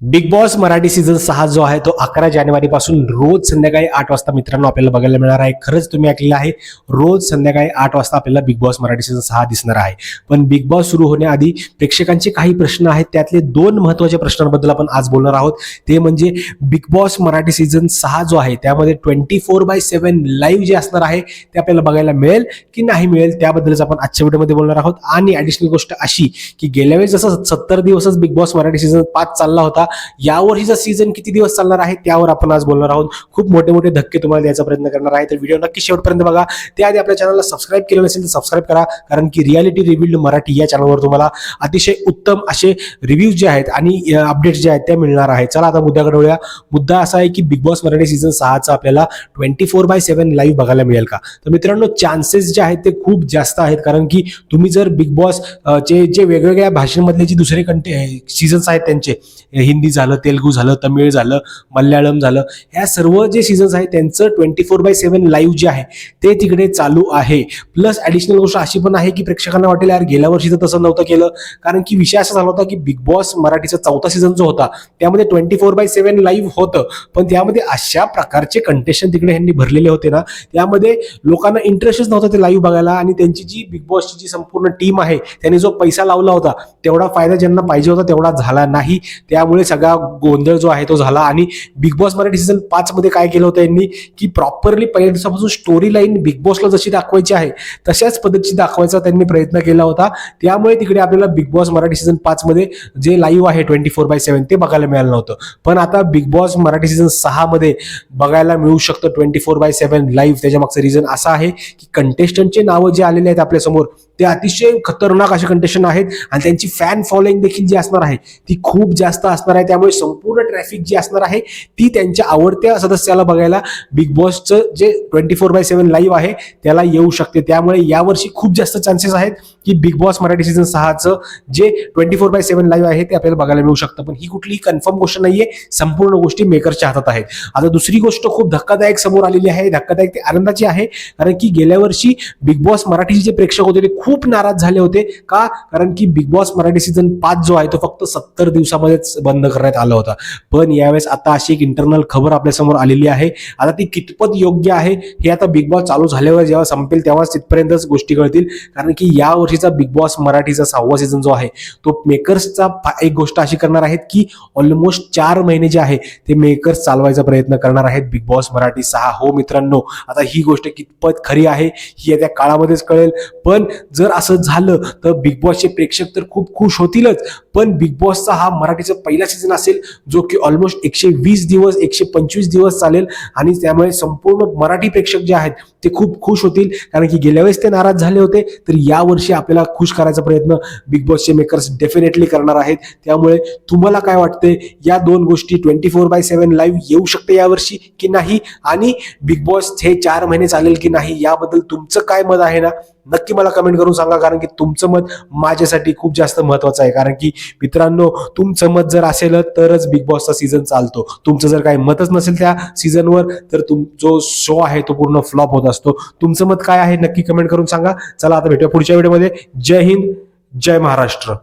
Big Boss Marathi season सहा जो आहे तो अकरा जानेवारी पासून रोज संध्याकाळी आठ वाजता मित्रांनो आपल्याला बघायला मिळणार आहे. खरंच तुम्ही ऐकलेलं आहे रोज संध्याकाळी आठ वाजता आपल्याला बिग बॉस मराठी सीझन सहा दिसणार आहे. पण बिग बॉस सुरू होण्याआधी प्रेक्षकांचे काही प्रश्न आहेत त्यातले दोन महत्त्वाच्या प्रश्नांबद्दल आपण आज बोलणार आहोत. ते म्हणजे बिग बॉस मराठी सीझन सहा जो आहे त्यामध्ये twenty four by seven live जे असणार आहे ते आपल्याला बघायला मिळेल की नाही मिळेल त्याबद्दलच आपण आजच्या व्हिडिओमध्ये बोलणार आहोत. आणि ॲडिशनल गोष्ट अशी की गेल्या वेळेस जसं सत्तर दिवसच बिग बॉस मराठी सीझन पाच चालला होता यावर्षीचा सीझन किती दिवस चालणार आहे त्यावर आपण आज बोलणार आहोत. खूप मोठे मोठे धक्के तुम्हाला द्यायचा प्रयत्न करणार आहे. तर व्हिडिओ नक्की शेवटपर्यंत बघा. त्याआधी आपल्या चॅनलला सबस्क्राईब केलं नसेल तर सबस्क्राईब करा. कारण की रियालिटी रिव्हिल्ड मराठी या चॅनलवर तुम्हाला अतिशय उत्तम असे रिव्ह्यूज जे आहेत आणि अपडेट्स जे आहेत त्या मिळणार आहे चला आता मुद्द्याकडे वळूया. मुद्दा असा आहे की बिग बॉस मराठी सीझन सहाचा आपल्याला twenty four by seven live बघायला मिळेल का? तर मित्रांनो चान्सेस जे आहेत ते खूप जास्त आहेत. कारण की तुम्ही जर बिग बॉस चे जे वेगवेगळ्या भाषेमधले जे दुसरे कंटे सीझन्स आहेत त्यांचे हिंदी हिंदी झालं तेलगू झालं तमिळ झालं मल्याळम झालं ह्या सर्व जे सीझन्स आहेत त्यांचं twenty four by seven live जे आहे ते तिकडे चालू आहे. प्लस ॲडिशनल गोष्ट अशी पण आहे की प्रेक्षकांना वाटेल यार गेल्या वर्षी तर तसं नव्हतं केलं. कारण की विषय असा झाला होता की बिग बॉस मराठीचा चौथा सीझन जो होता त्यामध्ये twenty four by seven live होतं. पण त्यामध्ये अशा प्रकारचे कंटेशन तिकडे ह्यांनी भरलेले होते ना त्यामध्ये लोकांना इंटरेस्टच नव्हता ते लाईव्ह बघायला आणि त्यांची जी बिग बॉसची जी संपूर्ण टीम आहे त्यांनी जो पैसा लावला होता तेवढा फायदा ज्यांना पाहिजे होता तेवढा झाला नाही. त्यामुळे सगळा गोंधळ जो आहे तो झाला. आणि बिग बॉस मराठी सीझन पाच मध्ये काय केलं होतं यांनी? की प्रॉपरली पहिल्या दिवसापासून स्टोरी लाईन बिग बॉसला जशी दाखवायची आहे तशाच पद्धतीची दाखवायचा त्यांनी प्रयत्न केला होता. त्यामुळे तिकडे आपल्याला बिग बॉस मराठी सीझन पाच मध्ये जे लाईव्ह आहे ट्वेंटी फोर बाय सेव्हन ते बघायला मिळालं नव्हतं. पण आता बिग बॉस मराठी सीझन सहा मध्ये बघायला मिळू शकतं twenty four by seven live त्याच्या मागचं रिझन असं आहे की कंटेस्टंटचे नावं जे आलेले आहेत आपल्यासमोर ते अतिशय खतरनाक असे कंटेस्टंट आहेत. आणि त्यांची फॅन फॉलोईंग देखील जी असणार आहे ती खूप जास्त असणार आहे. त्यामुळे संपूर्ण ट्रॅफिक जी असणार आहे ती त्यांच्या आवडत्या सदस्याला बघायला बिग बॉसचं जे twenty four by seven live आहे त्याला येऊ शकते. त्यामुळे यावर्षी खूप जास्त चान्सेस आहेत. की बिग बॉस मराठी सीझन सहाचं जे twenty four by seven live आहे ते आपल्याला बघायला मिळू शकतं. पण ही कुठलीही कन्फर्म गोष्ट नाहीये संपूर्ण गोष्टी मेकरच्या हातात आहेत. आता दुसरी गोष्ट खूप धक्कादायक समोर आलेली आहे. धक्कादायक ते आनंदाची आहे कारण की गेल्या वर्षी बिग बॉस मराठीचे जे प्रेक्षक होते ते खूप नाराज झाले होते. का? कारण की बिग बॉस मराठी सीझन पाच जो आहे तो फक्त सत्तर दिवसामध्येच बंद करण्यात आला होता. पण यावेळेस आता अशी एक इंटरनल खबर आपल्यासमोर आलेली आहे. आता ती कितपत योग्य आहे हे आता बिग बॉस चालू झाल्यावर जेव्हा संपेल तेव्हाच तिथपर्यंतच गोष्टी कळतील. कारण की यावर्षी वर्षीचा बिग बॉस मराठीचा सहावा सीझन जो आहे तो मेकर्सचा एक गोष्ट अशी करणार आहेत की ऑलमोस्ट चार महिने जे आहे ते मेकर्स चालवायचा प्रयत्न करणार आहेत बिग बॉस मराठी सहा. हो मित्रांनो आता ही गोष्ट कितपत खरी आहे ही येत्या काळामध्येच कळेल. पण जर असं झालं तर बिग बॉसचे प्रेक्षक तर खूप खुश होतीलच. पण बिग बॉसचा हा मराठीचा पहिला सीझन असेल जो की ऑलमोस्ट एकशे वीस दिवस एकशे पंचवीस दिवस चालेल. आणि त्यामुळे संपूर्ण मराठी प्रेक्षक जे आहेत ते खूप खुश होतील. कारण की गेल्या वेळेस ते नाराज झाले होते तर यावर्षी आपल्याला खुश करायचा प्रयत्न बिग बॉसचे मेकर्स डेफिनेटली करणार आहेत. त्यामुळे तुम्हाला काय वाटते या दोन गोष्टी twenty four by seven live येऊ शकते यावर्षी की नाही? आणि बिग बॉस हे चार महिने चालेल की नाही? याबद्दल तुमचं काय मत आहे ना? नक्की मला कमेंट करून सांगा कारण की तुमचं मत माझ्यासाठी खूप जास्त महत्वाचं आहे. कारण की मित्रांनो तुमचं मत जर असेल तरच बिग बॉसचा सीझन चालतो. तुमचं जर काही मतच नसेल त्या सीझनवर तर तुम जो शो आहे तो पूर्ण फ्लॉप होत असतो. तुमचं मत काय आहे नक्की कमेंट करून सांगा. चला आता भेटूया पुढच्या व्हिडिओमध्ये जय हिंद जय महाराष्ट्र.